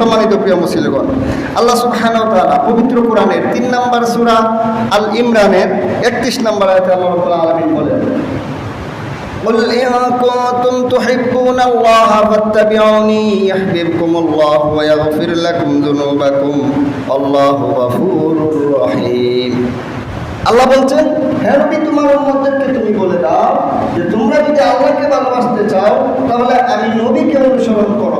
সম্মানিত প্রিয় মুসলিগণ আল্লাহ সুবহানাহু ওয়া তাআলা পবিত্র কোরআনের তিন নম্বর সূরা আল ইমরানের একত্রিশ নম্বর আয়াতে আল্লাহ রাব্বুল আলামিন বলেন قل إن كنتم تحبون الله فاتبعوني يحببكم الله ويغفر لكم ذنوبكم الله غفور رحيم আল্লাহ বলছেন হ্যাঁ নবী তোমার উম্মতদেরকে তুমি বলে দাও যে তোমরা যদি আল্লাহকে ভালোবাসতে চাও তাহলে আমি নবীকে অনুসরণ করো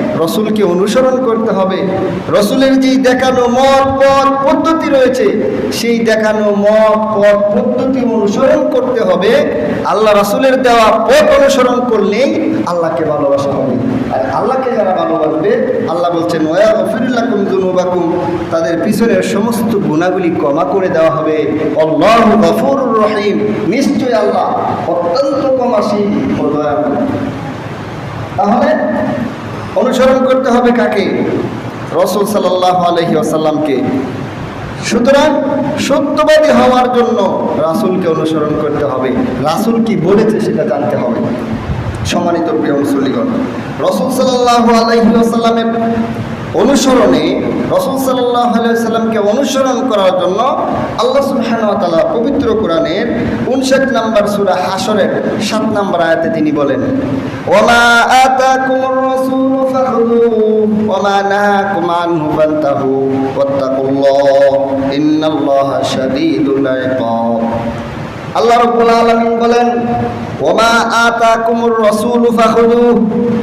রসুলকে অনুসরণ করতে হবে। রসুলের যেই দেখানো মত, পথ, পদ্ধতি রয়েছে, সেই দেখানো মত, পথ, পদ্ধতি অনুসরণ করতে হবে। আল্লাহ রসুলের দেওয়া পথ অনুসরণ করলেই আল্লাহকে ভালোবাসা হবে। আর আল্লাহকে যারা ভালোবাসবে, আল্লাহ বলছেন, ওয়া গফিরুল্লাকুম যুনুবাকুম। তাদের পিছনের সমস্ত গুণাগুলি ক্ষমা করে দেওয়া হবে। আল্লাহু গফুরুর রহিম। নিশ্চয় আল্লাহ অত্যন্ত ক্ষমাশীল ও তাহলে অনুসরণ করতে হবে কাকে? রসুল সাল্লাহ আলহি আসাল্লামকে সুতরাং সত্যবাদী হওয়ার জন্য রাসুলকে অনুসরণ করতে হবে। রাসুল কি বলেছে সেটা জানতে হবে। সম্মানিত প্রিয় মুসল্লিগণ, রসুল সাল্লাহ আলহি আসাল্লামের অনুসরণে রসুল সাল্লাহ অনুসরণ করার জন্য আল্লাহ সুবহানাহু পবিত্র কোরআনের উনষাট নম্বর সূরা হাসরের সাত নম্বর আয়াতে তিনি বলেন, ওমা শাদীদুল ইকাব আল্লাহ রাব্বুল আলামিন বলেন ওমা আতাকুমুর রাসূলু ফাখুযু।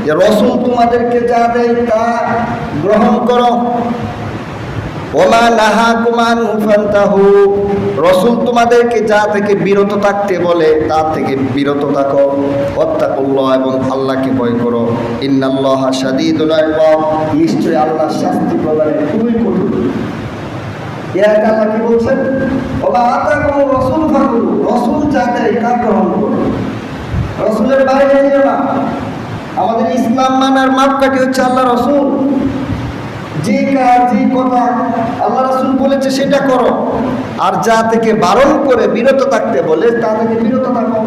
যে রাসূল তোমাদেরকে যা দেয় তা গ্রহণ করো। ওমা নাহাকুম আনহু ফান্তাহু। রাসূল তোমাদেরকে যা থেকে বিরত থাকতে বলে তা থেকে বিরত থাকো। ওয়াত্তাকুল্লাহ এবং আল্লাহকে ভয় করো। ইন্নাল্লাহা শাদীদুল ইকাব নিশ্চয় আল্লাহ শাস্তি প্রদানে খুবই কঠোর। এর আল্লাহ কি বলছেন? ওবা আতা কোনো রসুল রসুল যা দেয় তা গ্রহণ করো। রসুলের বাইরে যেও না। আমাদের ইসলাম মানার মাপকাঠি হচ্ছে আল্লাহ রসুল। যে কাজ, যে কথা আল্লাহ রসুল বলেছে সেটা করো। আর যা থেকে বারণ করে বিরত থাকতে বলে, তা থেকে বিরত থাকো।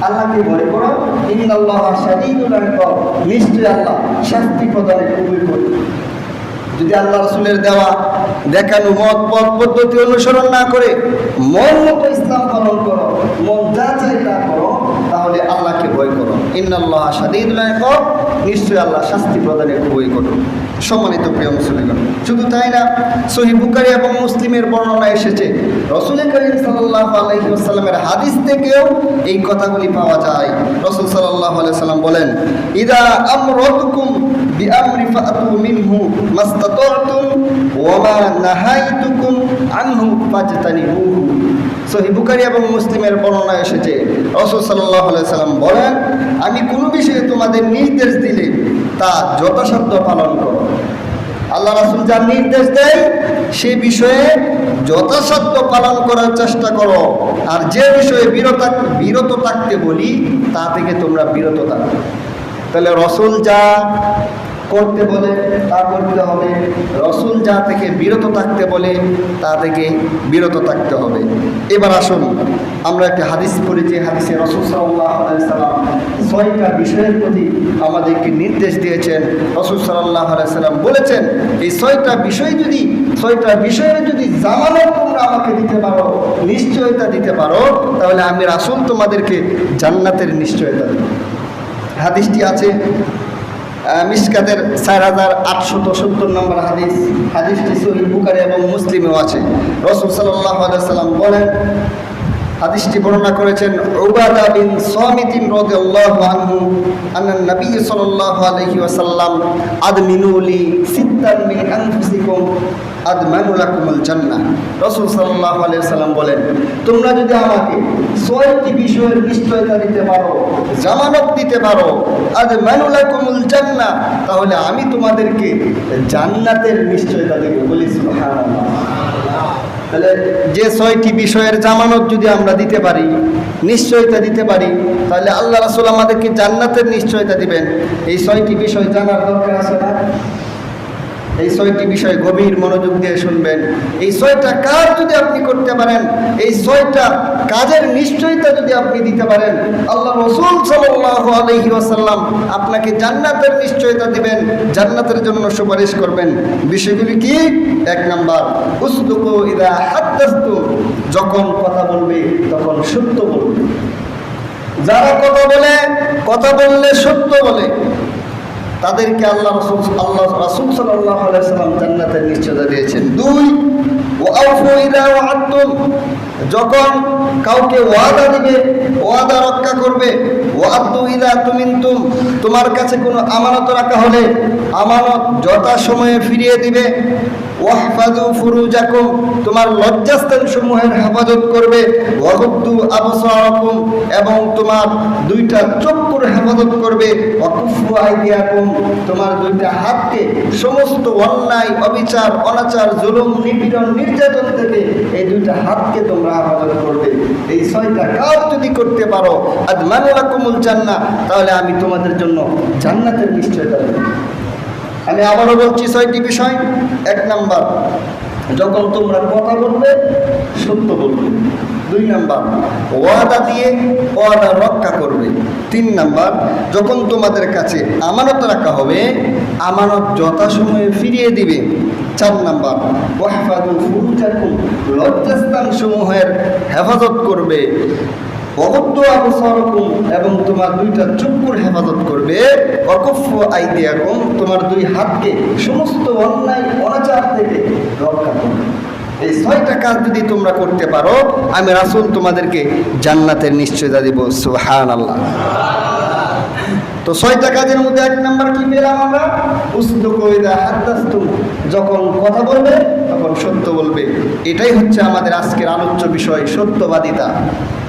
আল্লাহকে ভয় করো। ইকাব নিশ্চয় আল্লাহ শাস্তি প্রদানে খুবই কঠিন যদি আল্লাহ রসুলের দেওয়া দেখানো মত পথ পদ্ধতি অনুসরণ না করে, মন মতো ইসলাম পালন করো। মন যা চাই তা করো তাহলে আল্লাহকে ভয় করো ইন্নাল্লাহ সাদিদুল ইকাব নিশ্চয়ই আল্লাহ শাস্তি প্রদানে খুবই কঠোর। সম্মানিত প্রিয় মুসলিমগণ, শুধু তাই না, সহি বুকারি এবং মুসলিমের বর্ণনা এসেছে, রসুল করিম সাল্লাহ আলহি আসাল্লামের হাদিস থেকেও এই কথাগুলি পাওয়া যায়। রসুল সাল্লাহ আলাইহি সাল্লাম বলেন, ইদা আমরতুকুম বিআমরি ফাতু মিনহু মাস্তাতাতুম ওয়া মা নাহাইতুকুম আনহু ফাজতানিবুহু সহি বুখারী এবং মুসলিমের বর্ণনা এসেছে। সাল্লাল্লাহু আলাইহি সাল্লাম বলেন, আমি কোনো বিষয়ে তোমাদের নির্দেশ দিলে তা যথাসাধ্য পালন করো। আল্লাহ রাসূল যা নির্দেশ দেয় সে বিষয়ে যথাসাধ্য পালন করার চেষ্টা করো। আর যে বিষয়ে বিরত বিরত থাকতে বলি, তা থেকে তোমরা বিরত থাকো। তাহলে রসুল যা করতে বলে, তা করতে হবে। রসুল যা থেকে বিরত থাকতে বলে, তা থেকে বিরত থাকতে হবে। এবার আসুন, আমরা একটা হাদিস পড়েছি হাদিসে রসুল সাল্লাম ছয়টা বিষয়ের প্রতি আমাদেরকে নির্দেশ দিয়েছেন। রসুল সাল্লাহ সাল্লাম বলেছেন, এই ছয়টা বিষয় যদি, ছয়টা বিষয়ে যদি জামানত তোমরা আমাকে দিতে পারো, নিশ্চয়তা দিতে পারো, তাহলে আমি রাসুল তোমাদেরকে জান্নাতের নিশ্চয়তা দেব। হাদিসটি আছে মিসকাতের চার হাজার আটশো সত্তর নম্বর হাদিস, হাদিসটি সহি বুকারি এবং মুসলিমেও আছে। রসুল সাল্লাহ সাল্লাম বলেন, হাদিসটি বর্ণনা করেছেন উবাদা বিন সামিতিন রাদিয়াল্লাহু আনহু, আন্না নবী সাল্লাল্লাহু আলাইহি ওয়াসাল্লাম আদমিনুলি মিন আনফুসিকুম। রাসূল ওয়াসাল্লাম বলেন, তোমরা যদি আমাকে ছয়টি বিষয়ের দিতে পারো, জামানত দিতে পারো তাহলে আমি তোমাদেরকে জান্নাতের নিশ্চয়তা দেব। বলি তাহলে যে ছয়টি বিষয়ের জামানত যদি আমরা দিতে পারি, নিশ্চয়তা দিতে পারি, তাহলে আল্লাহ রাসুল আমাদেরকে জান্নাতের নিশ্চয়তা দিবেন। এই ছয়টি বিষয় জানার দরকার আছে না? এই ছয়টি বিষয় গভীর মনোযোগ দিয়ে শুনবেন। এই ছয়টা কাজ যদি আপনি করতে পারেন, এই ছয়টা কাজের নিশ্চয়তা যদি আপনি দিতে পারেন, আল্লাহ রসুল সাল্লাল্লাহু আলাইহি ওয়াসাল্লাম আপনাকে জান্নাতের নিশ্চয়তা দিবেন, জান্নাতের জন্য সুপারিশ করবেন। বিষয়গুলি কি? এক নাম্বার, উসদুকু ইদা হাদ্দাস্তু। যখন কথা বলবে, তখন সত্য বলবে। যারা কথা বলে, কথা বললে সত্য বলে। তাদেরকে আল্লাহ রসুল আল্লাহ রাসুল সাল্লাহ আলাইসাল্লাম জান্নাতের নিশ্চয়তা দিয়েছেন। দুই যখন কাউকে ওয়াদা দিবে, ওয়াদা রক্ষা করবে ওয়াদু ইদা তুমিনতুম। তোমার কাছে কোনো আমানত রাখা হলে আমানত যথা সময়ে ফিরিয়ে দিবে। তোমার লজ্জাস্থান সমূহের হেফাজত করবে। এবং তোমার দুইটা চক্ষুর হেফাজত করবে। তোমার দুইটা হাতকে সমস্ত অন্যায়, অবিচার, অনাচার, জুলুম, নিপীড়ন, নির্যাতন থেকে এই দুইটা হাতকে তোমরা হেফাজত করবে। এই ছয়টা কাজ যদি করতে পারো আজ মানুলাকুমুল জান্নাহ, তাহলে আমি তোমাদের জন্য জান্নাতের নিশ্চয়তা দেব। আমি আবারও বলছি ছয়টি বিষয়। এক নাম্বার, যখন তোমরা কথা বলবে, সত্য বলবে। দুই নাম্বার, ওয়াদা দিয়ে ওয়াদা রক্ষা করবে। তিন নাম্বার, যখন তোমাদের কাছে আমানত রাখা হবে, আমানত যথাসময়ে ফিরিয়ে দিবে। চার নাম্বার ওয়াহফাদু ফুরুজাকুম লজ্জাস্থান সমূহের হেফাজত করবে। এবং তোমার দুইটা চুপুর হেফাজত করবে। তোমার দুই হাতকে সমস্ত অন্যায়, অনাচার থেকে রক্ষা করবে। এই ছয়টা কাজ যদি তোমরা করতে পারো, আমি রাসুল তোমাদেরকে জান্নাতের নিশ্চয়তা দিব। সুহান আল্লাহ তো ছয়টা কাজের মধ্যে এক নাম্বার কি পেলাম আমরা? হাদ্দাস্তুম যখন কথা বলবে, তখন সত্য বলবে। এটাই হচ্ছে আমাদের আজকের আলোচ্য বিষয়, সত্যবাদিতা।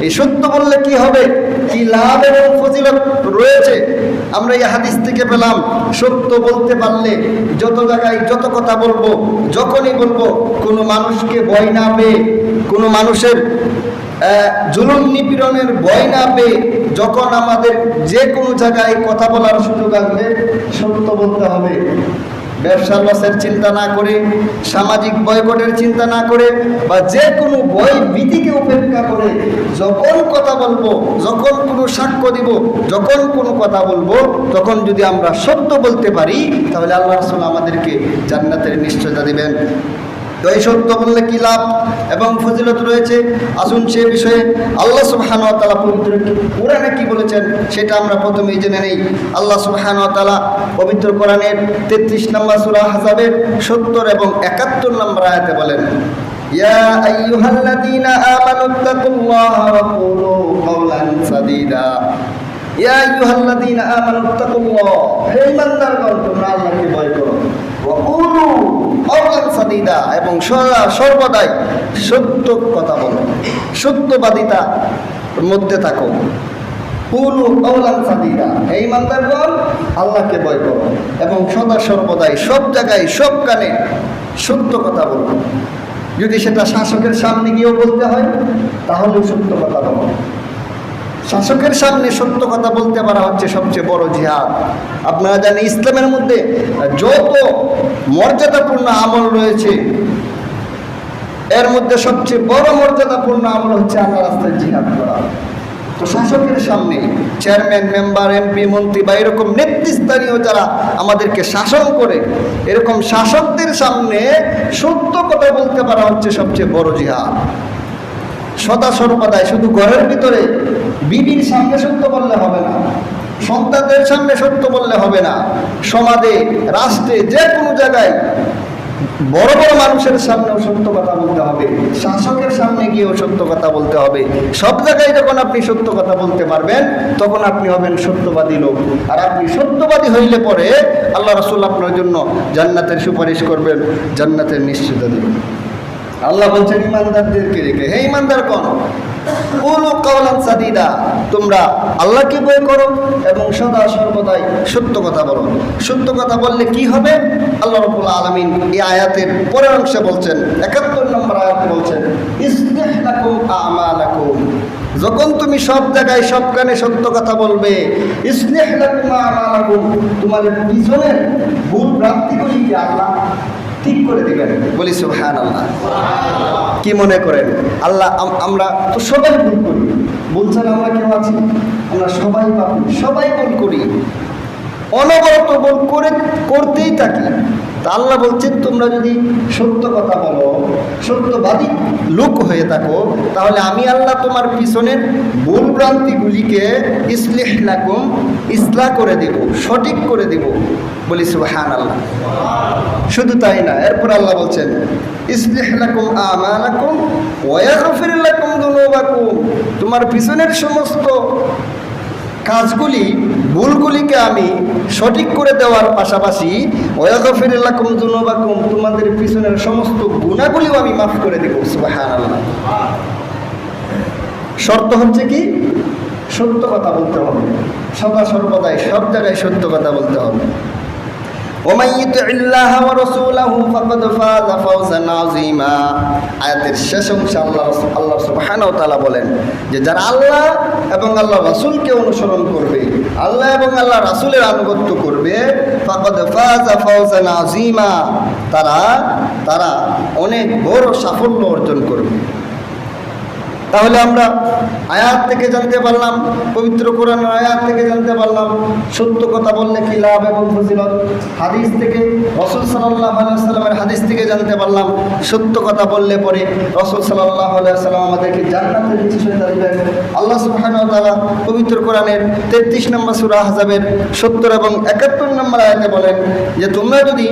এই সত্য বললে কি হবে? কি লাভ এবং ফজিলত রয়েছে? আমরা এই হাদিস থেকে পেলাম, সত্য বলতে পারলে যত জায়গায় যত কথা বলব, যখনই বলব, কোনো মানুষকে ভয় না পেয়ে, কোনো মানুষের জুলুম নিপীড়নের ভয় না পেয়ে যখন আমাদের যে কোনো জায়গায় কথা বলার সুযোগ আসবে, সত্য বলতে হবে। ব্যবসার লসের চিন্তা না করে, সামাজিক বয়কটের চিন্তা না করে, বা যে কোনো ভয় ভীতিকে উপেক্ষা করে যখন কথা বলব, যখন কোনো সাক্ষ্য দিব, যখন কোনো কথা বলব, তখন যদি আমরা সত্য বলতে পারি, তাহলে আল্লাহ রসুল আমাদেরকে জান্নাতের নিশ্চয়তা দিবেন। এই সত্য বললে কি লাভ? এবং ফজিলত রয়েছে। আসুন সে বিষয়ে আল্লাহ সুবহান তাআলা পবিত্র কোরআনে কি বলেছেন সেটা আমরা প্রথমেই জেনে নেই। আল্লাহ সুবহান তাআলা পবিত্র কোরআনের তেত্রিশ নম্বর সূরা হাসাবের সত্তর এবং একাত্তর নম্বর আয়াতে বলেন ওয়া কুলু কাওলান সাদীদা এবং সদা সর্বদাই সত্য কথা বলো। সত্যবাদিতা মধ্যে থাকো। কুলু কাওলান সাদীদা হে ইমানদারগণ, আল্লাহকে ভয় করো এবং সদা সর্বদাই সব জায়গায়, সব কানে সত্য কথা বলো। যদি সেটা শাসকের সামনে গিয়েও বলতে হয় তাহলেও সত্য কথা বলো। শাসকের সামনে সত্য কথা বলতে পারা হচ্ছে সবচেয়ে বড় জিহাদ। আপনারা জানেন, ইসলামের মধ্যে যত মর্যাদাপূর্ণ আমল রয়েছে, এর মধ্যে সবচেয়ে বড় মর্যাদাপূর্ণ আমল হচ্ছে আল্লাহ রাস্তায় জিহাদ করা। তো শাসকের সামনে চেয়ারম্যান, মেম্বার, এমপি, মন্ত্রী বা এরকম নেতৃস্থানীয় যারা আমাদেরকে শাসন করে, এরকম শাসকদের সামনে সত্য কথা বলতে পারা হচ্ছে সবচেয়ে বড় জিহাদ। সদা সর্বদাই শুধু ঘরের ভিতরে বিবির সামনে সত্য বললে হবে না, সন্তানদের সামনে সত্য বললে হবে না। সমাজে, রাষ্ট্রে, যে কোনো জায়গায় বড় বড় মানুষের সামনেও সত্য কথা বলতে হবে, শাসকের সামনে গিয়েও সত্য কথা বলতে হবে। সব জায়গায় যখন আপনি সত্য কথা বলতে পারবেন, তখন আপনি হবেন সত্যবাদী লোক। আর আপনি সত্যবাদী হইলে পরে আল্লাহ রসুল আপনার জন্য জান্নাতের সুপারিশ করবেন, জান্নাতের নিশ্চিত দিবেন। আল্লাহ বলছেন, ইমানদারদেরকে রেখে। হে ইমানদার কোন কুলু কাওলান সাদিদা, তোমরা আল্লাহকে ভয় করো এবং সদা সর্বদাই সত্য কথা বলো। সত্য কথা বললে কি হবে? আল্লাহ রাব্বুল আলামিন এই আয়াতের পরের অংশে বলছেন, একাত্তর নম্বর আয়াত বলছেন যখন তুমি সব জায়গায় সব কানে সত্য কথা বলবে আমালাকুম। তোমার পিছনের ভুল ভ্রান্তিগুলি কি আল্লাহ? ঠিক করে দিবেন। বলি সুহান আল্লাহ কি মনে করেন? আল্লাহ, আম- আমরা তো সবাই ভুল করি। বলছেন, আমরা কেউ আছি? আমরা সবাই পাবি সবাই ভুল করি। অনবরত ভুল করে, করতেই থাকি। তা আল্লাহ বলছেন, তোমরা যদি সত্য কথা বলো, সত্যবাদী লোক হয়ে থাকো, তাহলে আমি আল্লাহ তোমার পিছনের ভুল ভ্রান্তিগুলিকে ইসলিহ লাকুম, ইসলাহ করে দেব, সঠিক করে দেব। বলি সুবহান আল্লাহ শুধু তাই না, এরপর আল্লাহ বলছেন তোমার পিছনের সমস্ত কাজগুলি ভুলগুলিকে আমি সঠিক করে দেওয়ার পাশাপাশি ওয়াগফির লাকুম যুনুবাকুম, তোমাদের পিছনের সমস্ত গুণাগুলিও আমি মাফ করে দেব, সুবহানাল্লাহ। শর্ত হচ্ছে কি? সত্য কথা বলতে হবে। সদা সর্বদাই সব জায়গায় সত্য কথা বলতে হবে। ومن يطع الله ورسوله فقد فاز فوزا عظيما আয়াতের শেষ অংশে আল্লাহ আল্লাহ সুবহানাহু ওয়া তাআলা বলেন যে যারা আল্লাহ এবং আল্লাহ রাসূলকে অনুসরণ করবে আল্লাহ এবং আল্লাহ রাসূলের আনুগত্য করবে ফাকাদ ফাজা ফাওজান আযীমা তারা তারা অনেক বড় সাফল্য অর্জন করবে তাহলে আমরা আয়াত থেকে জানতে পারলাম, পবিত্র কোরআনের আয়াত থেকে জানতে পারলাম, সত্য কথা বললে কি লাভ এবং ফজিলত? হাদিস থেকে রসুল সাল্লাহ সাল্লামের হাদিস থেকে জানতে পারলাম, সত্য কথা বললে পরে রসুল সাল্লাহ সাল্লাম আমাদেরকে জান্নাতের আল্লাহ ওয়া পবিত্র কোরআনের তেত্রিশ নম্বর সূরা হাজাবের সত্তর এবং একাত্তর নম্বর আয়াতে বলেন যে, তোমরা যদি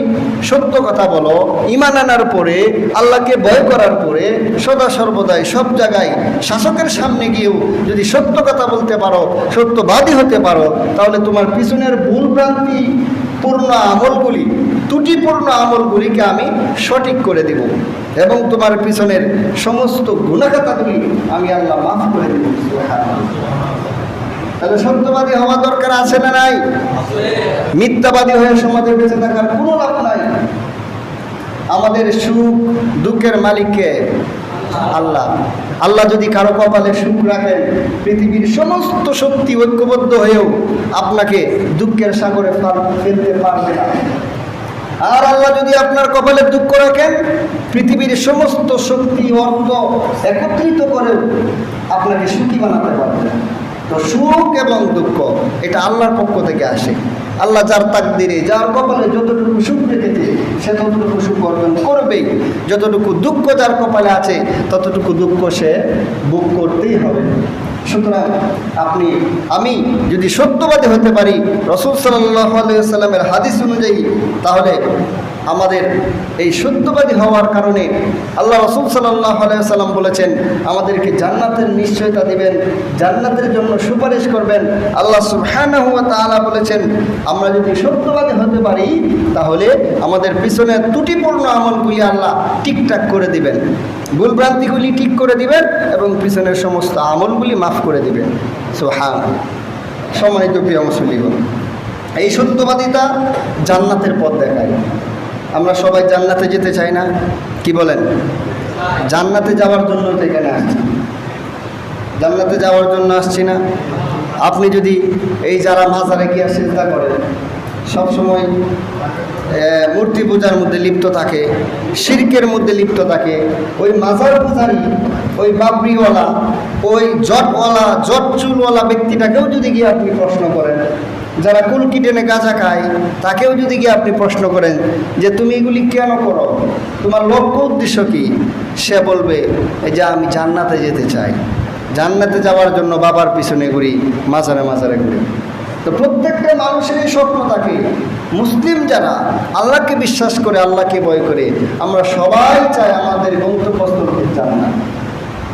সত্য কথা বলো ইমান আনার পরে, আল্লাহকে ভয় করার পরে, সদা সর্বদাই সব জায়গায় শাসকের সামনে গিয়েও যদি সত্য কথা বলতে পারো, সত্যবাদী হতে পারো, তাহলে তোমার পিছনের ভুল ভ্রান্তি পূর্ণ আমলগুলি, ত্রুটিপূর্ণ আমলগুলিকে আমি সঠিক করে দেব এবং তোমার পিছনের সমস্ত গুণাখাতাগুলি আমি আল্লাহ মাফ করে দেব তাহলে সত্যবাদী হওয়া দরকার আছে না নাই? মিথ্যাবাদী হয়ে সমাজে বেঁচে থাকার কোনো লাভ নাই। আমাদের সুখ, দুঃখের মালিককে আল্লাহ আল্লাহ যদি কারও কপালে সুখ রাখেন পৃথিবীর সমস্ত শক্তি ঐক্যবদ্ধ হয়েও আপনাকে দুঃখের সাগরে ফাল- ফেলতে পারবে না। আর আল্লাহ যদি আপনার কপালে দুঃখ রাখেন, পৃথিবীর সমস্ত শক্তি, অর্থ একত্রিত করেও আপনাকে সুখী বানাতে পারবে তো সুখ এবং দুঃখ, এটা আল্লাহর পক্ষ থেকে আসে। আল্লাহ যার তাক তাকদিরে, যার কপালে যতটুকু সুখ রেখেছে সে ততটুকু সুখ অর্জন করবেই। যতটুকু দুঃখ যার কপালে আছে, ততটুকু দুঃখ সে বুক করতেই হবে। সুতরাং আপনি, আমি যদি সত্যবাদী হতে পারি, রসুল সাল্লাহ সাল্লামের হাদিস অনুযায়ী, তাহলে আমাদের এই সত্যবাদী হওয়ার কারণে আল্লাহ রসুল সাল্লাহ সাল্লাম বলেছেন, আমাদেরকে জান্নাতের নিশ্চয়তা দিবেন, জান্নাতের জন্য সুপারিশ করবেন। আল্লাহ সুবহানাহু ওয়া তাআলা বলেছেন, আমরা যদি সত্যবাদী হতে পারি, তাহলে আমাদের পিছনে ত্রুটিপূর্ণ আমলগুলি আল্লাহ ঠিকঠাক করে দিবেন। ভুলভ্রান্তিগুলি ঠিক করে দিবেন এবং পিছনের সমস্ত আমলগুলি মাফ করে দিবেন। সোহান সম্মানিত প্রিয় মুসলিম এই সত্যবাদিতা জান্নাতের পথ দেখায়। আমরা সবাই জান্নাতে যেতে চাই না। কি বলেন? জান্নাতে যাওয়ার জন্য তো এখানে আসছি। জান্নাতে যাওয়ার জন্য আসছি না। আপনি যদি এই যারা মাজারে গিয়ে চিন্তা করেন সবসময় মূর্তি পূজার মধ্যে লিপ্ত থাকে, শিরকের মধ্যে লিপ্ত থাকে, ওই মাজার পূজারি, ওই বাবরিওয়ালা, ওই জটওয়ালা জট চুলওয়ালা ব্যক্তিটাকেও যদি গিয়ে আপনি প্রশ্ন করেন যারা কুলকি টেনে গাঁজা খায়, তাকেও যদি গিয়ে আপনি প্রশ্ন করেন যে তুমি এগুলি কেন করো? তোমার লক্ষ্য উদ্দেশ্য কি? সে বলবে, এই যে আমি জান্নাতে যেতে চাই। জান্নাতে যাওয়ার জন্য বাবার পিছনে ঘুরি মাজারে মাজারে ঘুরি। তো প্রত্যেকটা মানুষেরই স্বপ্ন থাকে, মুসলিম যারা, আল্লাহকে বিশ্বাস করে, আল্লাহকে ভয় করে, আমরা সবাই চাই আমাদের গন্তব্যস্থলকে জান্নাত।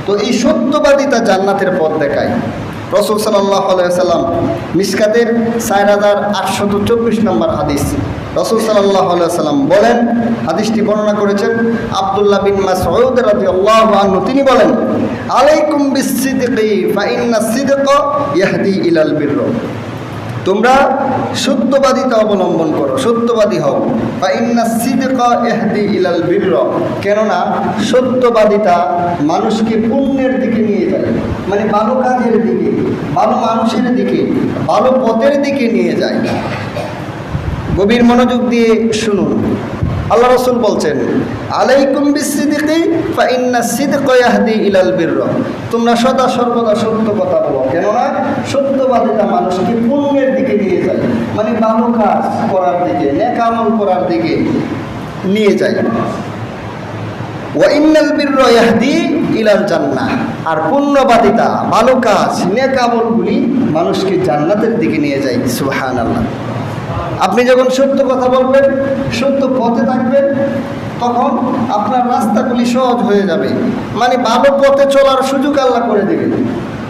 তো এই সত্যবাদিতা জান্নাতের পথ দেখায়। রসুল সাল্লাহ সাল্লাম মিসকাতের চার হাজার আটশত চব্বিশ নম্বর হাদিস। রসুল সাল্লাহ সাল্লাম বলেন, হাদিসটি বর্ণনা করেছেন আবদুল্লাহ বিন মাসউদ রাদিয়াল্লাহু আনহু। তিনি বলেন, আলাইকুম বিসসিদকি ফাইন্না সিদ্দিক ইয়াহদি ইলাল বিরর। তোমরা সত্যবাদিতা অবলম্বন করো, সত্যবাদী হও। বা ইন্না সিদকা এহদি ইলাল বীর কেননা সত্যবাদিতা মানুষকে পুণ্যের দিকে নিয়ে যায় মানে ভালো কাজের দিকে, ভালো মানুষের দিকে, ভালো পথের দিকে নিয়ে যায়। গভীর মনোযোগ দিয়ে শুনুন। আল্লাহ রসুল বলছেন, আলাইকুম বিসিদিকি ইলাল তোমরা সদা সর্বদা সত্য কথা বলো। কেননা সত্যবাদিতা মানুষকে পুণ্যের দিকে নিয়ে যায় মানে ভালো কাজ করার দিকে নেকামল করার দিকে নিয়ে যায়। ওয়াইনাল বীর ইলাল জান্নাহ। আর পুণ্যবাদিতা, ভালো কাজ নেকামলগুলি মানুষকে জান্নাতের দিকে নিয়ে যায়, সুবহানাল্লাহ। আপনি যখন সত্য কথা বলবেন, সত্য পথে থাকবেন, তখন আপনার রাস্তাগুলি সহজ হয়ে যাবে। মানে ভালো পথে চলার সুযোগ আল্লাহ করে দেবেন।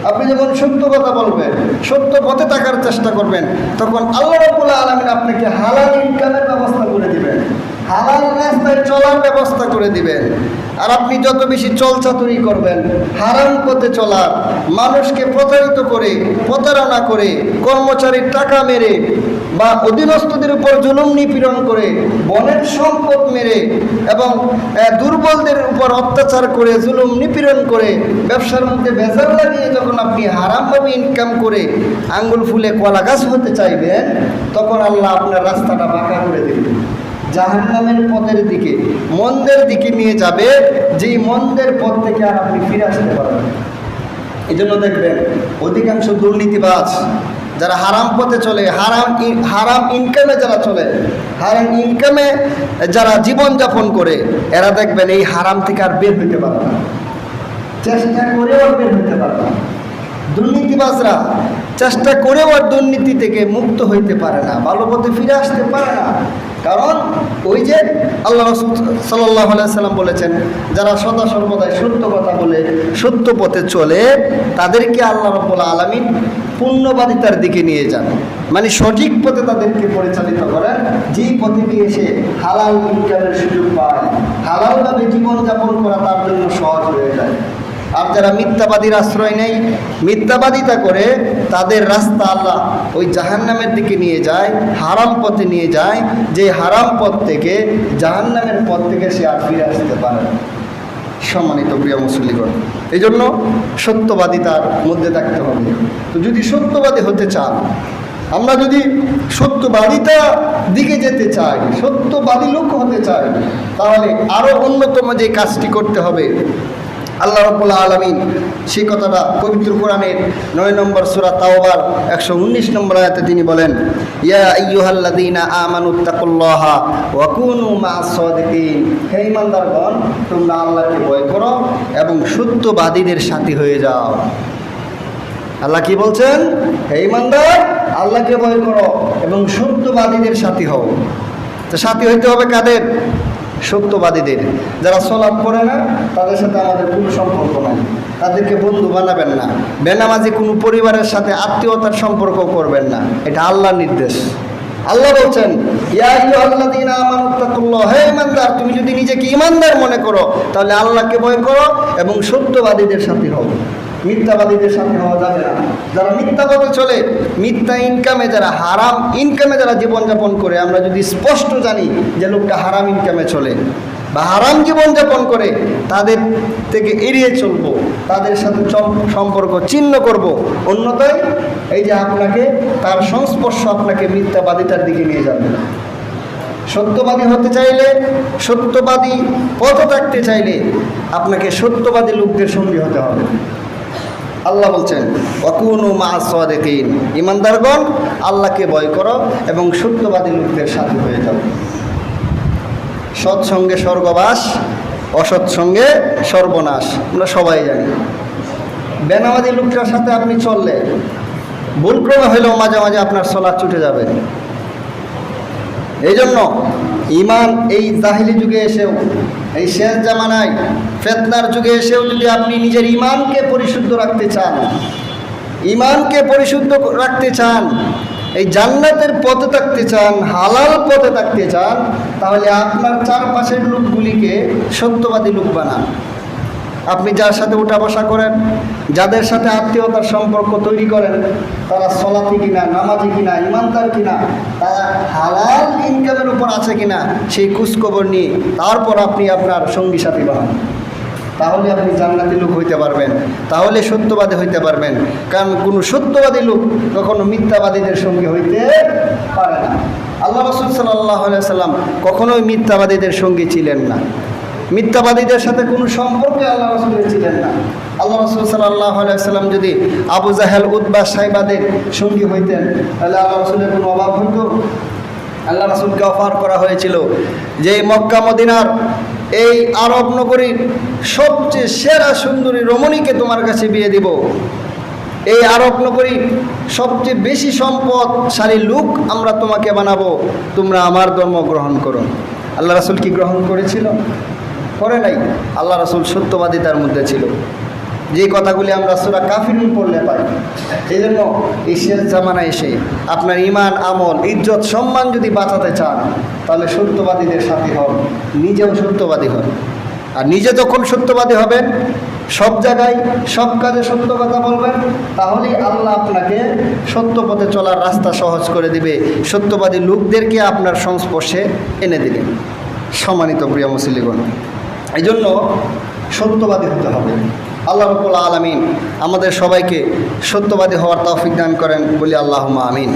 আপনি যখন সত্য কথা বলবেন, সত্য পথে থাকার চেষ্টা করবেন, তখন আল্লাহ রবুল আলমিন আপনাকে হালাল ইনকামের ব্যবস্থা করে দিবেন। হালাল রাস্তায় চলার ব্যবস্থা করে দিবেন। আর আপনি যত বেশি চলচাতুরি করবেন, হারাম পথে চলার, মানুষকে প্রতারিত করে, প্রতারণা করে, কর্মচারীর টাকা মেরে বা অধীনস্থদের উপর জুলুম নিপীড়ন করে, বনের সম্পদ মেরে এবং দুর্বলদের উপর অত্যাচার করে, জুলুম নিপীড়ন করে, ব্যবসার মধ্যে ভেজাল লাগিয়ে যখন আপনি হারামভাবে ইনকাম করে আঙ্গুল ফুলে কলা গাছ হতে চাইবেন, তখন আল্লাহ আপনার রাস্তাটা বাঁকা করে দেবেন। জাহান্নামের পথের দিকে, মন্দের দিকে নিয়ে যাবে, যেই মন্দের পথ থেকে আর আপনি ফিরে আসতে পারবেন এই জন্য দেখবেন, অধিকাংশ দুর্নীতিবাজ যারা হারাম পথে চলে, হারাম হারাম ইনকামে যারা চলে, হারাম ইনকামে যারা জীবনযাপন করে, এরা দেখবেন এই হারাম থেকে আর বের হইতে পারবে না। চেষ্টা করেও বের হইতে পারবে না। দুর্নীতিবাজরা চেষ্টা করেও আর দুর্নীতি থেকে মুক্ত হইতে পারে না, ভালো পথে ফিরে আসতে পারে না। কারণ ওই যে আল্লাহ সাল্লাহ সাল্লাম বলেছেন, যারা সদা সর্বদাই সত্য কথা বলে, সত্য পথে চলে, তাদেরকে আল্লাহ রব্বুল আলমিন পুণ্যবাদিতার দিকে নিয়ে যান। মানে সঠিক পথে তাদেরকে পরিচালিত করেন, যেই পথে গিয়ে এসে হালাল ইনকামের সুযোগ পায়, হালালভাবে জীবনযাপন করা তার জন্য সহজ হয়ে যায়। আর যারা মিথ্যাবাদীর আশ্রয় নেই মিথ্যাবাদিতা করে তাদের রাস্তা আল্লাহ ওই জাহান্নামের দিকে নিয়ে যায়, হারাম পথে নিয়ে যায় যে হারাম পথ থেকে জাহান্নামের পথ থেকে সে আর ফিরে আসতে পারে সম্মানিত প্রিয় মুসল্লিগণ এই জন্য সত্যবাদিতার মধ্যে থাকতে হবে। তো যদি সত্যবাদী হতে চান, আমরা যদি সত্যবাদিতা দিকে যেতে চাই, সত্যবাদী লোক হতে চাই, তাহলে আরও অন্যতম যে কাজটি করতে হবে আল্লাহ রব্বুল আলমিন সেই কথাটা পবিত্র কোরআনের নয় নম্বর সুরা তাওবার, একশো উনিশ নম্বর আয়াতে তিনি বলেন, ইয়া আইয়ুহাল্লাযীনা আমানুত্তাকুল্লাহা ওয়া কুনু মা'আস সাদিকিন। হে ইমানদারগণ তোমরা আল্লাহকে ভয় করো এবং সত্যবাদীদের সাথী হয়ে যাও। আল্লাহ কি বলছেন? হে ইমানদার আল্লাহকে ভয় করো এবং সত্যবাদীদের সাথী হও। তো সাথী হইতে হবে কাদের? সত্যবাদীদের। যারা সলাপ করে না, তাদের সাথে আমাদের কোনো সম্পর্ক নাই। তাদেরকে বন্ধু বানাবেন না। বেনামাজি কোনো পরিবারের সাথে আত্মীয়তার সম্পর্ক করবেন না। এটা আল্লাহর নির্দেশ। আল্লাহ বলছেন ইমানদার, তুমি যদি নিজেকে ইমানদার মনে করো, তাহলে আল্লাহকে ভয় করো এবং সত্যবাদীদের সাথে হও। মিথ্যাবাদীদের সাথে হওয়া যাবে না। যারা মিথ্যা পথে চলে, মিথ্যা ইনকামে যারা, হারাম ইনকামে যারা জীবনযাপন করে, আমরা যদি স্পষ্ট জানি যে লোকটা হারাম ইনকামে চলে বা হারাম জীবনযাপন করে, তাদের থেকে এড়িয়ে চলবো, তাদের সাথে সম্পর্ক ছিন্ন করব। অন্যথায় এই যে আপনাকে, তার সংস্পর্শ আপনাকে মিথ্যাবাদিতার দিকে নিয়ে যাবে সত্যবাদী হতে চাইলে, সত্যবাদী পথ থাকতে চাইলে আপনাকে সত্যবাদী লোকদের সঙ্গী হতে হবে। আল্লাহ বলছেন অকুনু মা সাদিকিন। ইমানদারগণ, আল্লাহকে ভয় করো এবং সত্যবাদী লোকদের সাথে হয়ে যাও। সৎসঙ্গে স্বর্গবাস অসৎসঙ্গে সর্বনাশ। আমরা সবাই জানি। বেনামাজি লোকটার সাথে আপনি চললে, ভুলক্রমে হইলেও মাঝে মাঝে আপনার সলা ছুটে যাবে। এই জন্য ইমান এই জাহিলি যুগে এসেও, এই শেষ জামানায় ফেতনার যুগে এসেও যদি আপনি নিজের ইমানকে পরিশুদ্ধ রাখতে চান ইমানকে পরিশুদ্ধ রাখতে চান, এই জান্নাতের পথে থাকতে চান, হালাল পথে থাকতে চান, তাহলে আপনার চারপাশের লোকগুলিকে সত্যবাদী লোক বানান। আপনি যার সাথে উঠা বসা করেন, যাদের সাথে আত্মীয়তার সম্পর্ক তৈরি করেন, তারা সলাতি কিনা, নামাজি কিনা, ইমানদার কিনা, তারা হালাল ইনকামের উপর আছে কিনা, সেই খোঁজখবর নিয়ে তারপর আপনি আপনার সঙ্গী সাথী বানান তাহলে আপনি জান্নাতি লোক হইতে পারবেন, তাহলে সত্যবাদী হইতে পারবেন। কারণ কোনো সত্যবাদী লোক কখনো মিথ্যাবাদীদের সঙ্গে হইতে পারে না। আল্লাহ রসুল সাল্লাহ সাল্লাম কখনোই মিথ্যাবাদীদের সঙ্গে ছিলেন না। মিথ্যাবাদীদের সাথে কোনো সম্পর্কে আল্লাহ রসুলের ছিলেন না। আল্লাহ রসুল সাল্লাহ সাল্লাম যদি আবু জাহেল উদ্বা সাইবাদের সঙ্গী হইতেন, তাহলে আল্লাহ রসুলের কোনো অভাব হইত? আল্লাহ রসুলকে অফার করা হয়েছিল যে মক্কা, মদিনার এই আরব নগরীর সবচেয়ে সেরা সুন্দরী রমণীকে তোমার কাছে বিয়ে দিব। এই আরব নগরী সবচেয়ে বেশি সম্পদশালী লোক আমরা তোমাকে বানাবো। তোমরা আমার ধর্ম গ্রহণ করো। আল্লাহ রাসুল কি গ্রহণ করেছিল? করে নাই। আল্লাহ রাসুল সত্যবাদিতার মধ্যে ছিল। যে কথাগুলি আমরা সুরা কাফিরুন পড়লে পাই। এই জন্য শেষ জামানা এসে আপনার ইমান আমল, ইজ্জত, সম্মান যদি বাঁচাতে চান, তাহলে সত্যবাদীদের সাথে হন। নিজেও সত্যবাদী হন। আর নিজে যখন সত্যবাদী হবেন, সব জায়গায়, সব কাজে সত্য কথা বলবেন, তাহলেই আল্লাহ আপনাকে সত্য পথে চলার রাস্তা সহজ করে দিবে। সত্যবাদী লোকদেরকে আপনার সংস্পর্শে এনে দিবেন সম্মানিত প্রিয় মুসলিগণ এই জন্য সত্যবাদী হতে হবে। আল্লাহ রকুল আলমিন আমাদের সবাইকে সত্যবাদী হওয়ার তৌফিক দান করেন। বলি আল্লাহ আমিন।